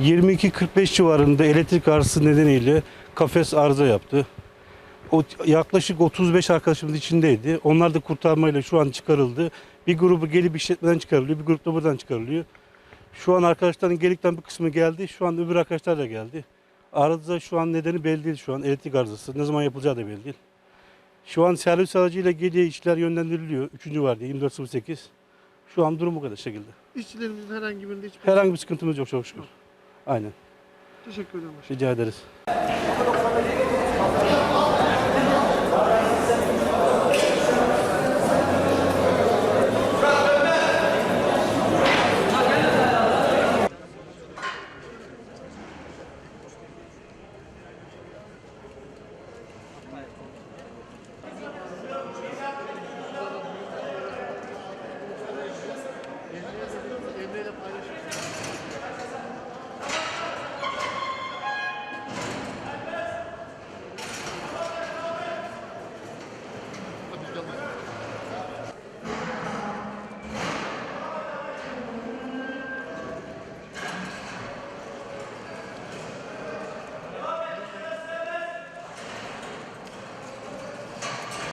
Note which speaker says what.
Speaker 1: 22.45 civarında elektrik arızası nedeniyle kafes arıza yaptı. O yaklaşık 35 arkadaşımız içindeydi. Onlar da kurtarmayla şu an çıkarıldı. Bir grubu gelip işletmeden çıkarılıyor, bir grup da buradan çıkarılıyor. Şu an arkadaşların gelikten bir kısmı geldi. Şu an öbür arkadaşlar da geldi. Arıza şu an nedeni belli değil şu an. Elektrik arızası. Ne zaman yapılacağı da belli değil. Şu an servis aracıyla geliyor işler yönlendiriliyor. Üçüncü var diye 2408. Şu an durum bu kadar şekilde.
Speaker 2: İşçilerimizin herhangi birinde hiçbir
Speaker 1: Herhangi bir sıkıntımız yok çok şükür. Aynen.
Speaker 2: teşekkür ederim.
Speaker 1: Rica ederiz.